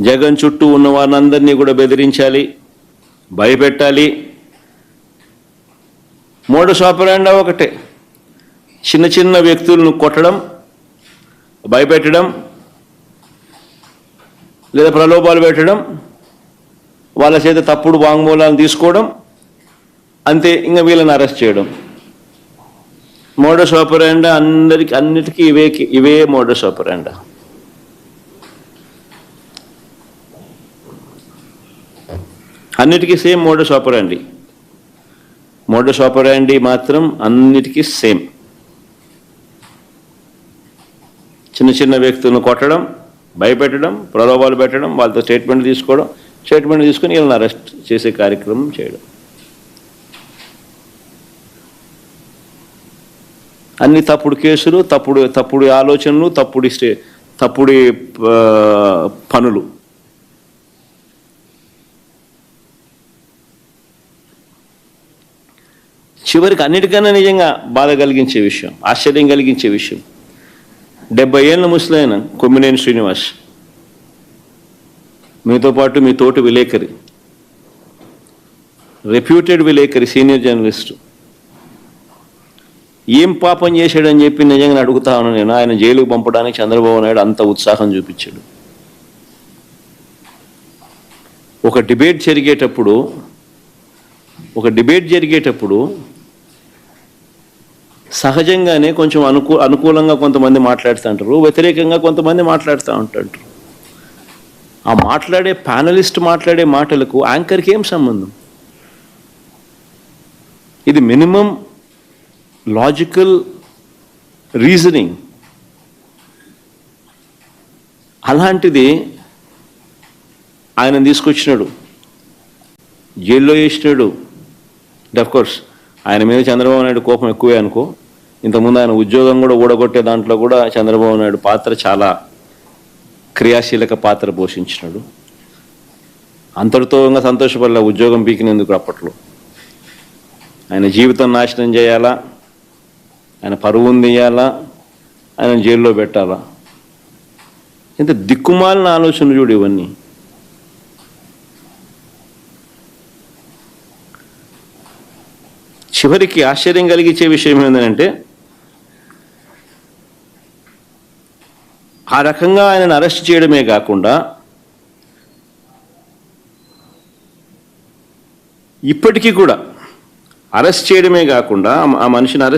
జగన్ చుట్టూ ఉన్న వారినందరినీ కూడా బెదిరించాలి భయపెట్టాలి. మూడు సోపరాండా ఒకటే. చిన్న చిన్న వ్యక్తులను కొట్టడం భయపెట్టడం లేదా ప్రలోభాలు పెట్టడం వాళ్ళ చేత తప్పుడు వాంగ్మూలాలను తీసుకోవడం అంతే ఇంకా వీళ్ళని అరెస్ట్ చేయడం. మోడస్ ఆపరాండా అందరికి అన్నిటికీ ఇవే ఇవే మోడస్ ఆపరాండా. అన్నిటికీ same modus operandi modus operandi మాత్రం అన్నిటికీ సేమ్ చిన్న చిన్న వ్యక్తులను కొట్టడం భయపెట్టడం ప్రలోభాలు పెట్టడం వాళ్ళతో స్టేట్మెంట్ తీసుకోవడం స్టేట్మెంట్ తీసుకుని వీళ్ళని అరెస్ట్ చేసే కార్యక్రమం చేయడం. అన్ని తప్పుడు కేసులు తప్పుడు తప్పుడు ఆలోచనలు తప్పుడు స్టే తప్పుడు పనులు. చివరికి అన్నిటికన్నా నిజంగా బాధ కలిగించే విషయం ఆశ్చర్యం కలిగించే విషయం. డెబ్బై ఏళ్ళ ముసలైన కొమ్మినేని శ్రీనివాస్. మీతో పాటు మీ తోటి విలేకరి రెప్యూటెడ్ విలేకరి సీనియర్ జర్నలిస్టు ఏం పాపం చేశాడని చెప్పి నిజంగా అడుగుతా ఉన్నాను నేను. ఆయన జైలుకు పంపడానికి చంద్రబాబు నాయుడు అంత ఉత్సాహం చూపించాడు. ఒక డిబేట్ జరిగేటప్పుడు ఒక డిబేట్ జరిగేటప్పుడు సహజంగానే కొంచెం అనుకూ అనుకూలంగా కొంతమంది మాట్లాడుతూ ఉంటారు వ్యతిరేకంగా కొంతమంది మాట్లాడుతూ ఉంటారు. ఆ మాట్లాడే ప్యానలిస్ట్ మాట్లాడే మాటలకు యాంకర్కి ఏం సంబంధం? ఇది మినిమం లాజికల్ రీజనింగ్. అలాంటిది ఆయన తీసుకొచ్చినాడు. జైల్లో వేసినాడు. అఫ్ కోర్స్ ఆయన మీద చంద్రబాబు నాయుడు కోపం ఎక్కువే అనుకో. ఇంతకుముందు ఆయన ఉద్యోగం కూడా ఊడగొట్టే దాంట్లో కూడా చంద్రబాబు నాయుడు పాత్ర చాలా క్రియాశీలక పాత్ర పోషించినాడు. అంతటితో ఇంకా సంతోషపడలే ఉద్యోగం పీకినందుకు అప్పట్లో. ఆయన జీవితం నాశనం చేయాలా? ఆయన పరువుని తీయాలా ఆయన జైల్లో పెట్టాలా? ఇంత దిక్కుమాలిన ఆలోచనలు చూడు ఇవన్నీ. చివరికి ఆశ్చర్యం కలిగించే విషయం ఏంటంటే ఆ రకంగా ఆయనను అరెస్ట్ చేయడమే కాకుండా ఇప్పటికీ కూడా అరెస్ట్ చేయడమే కాకుండా ఆ- మనిషిని అరెస్ట్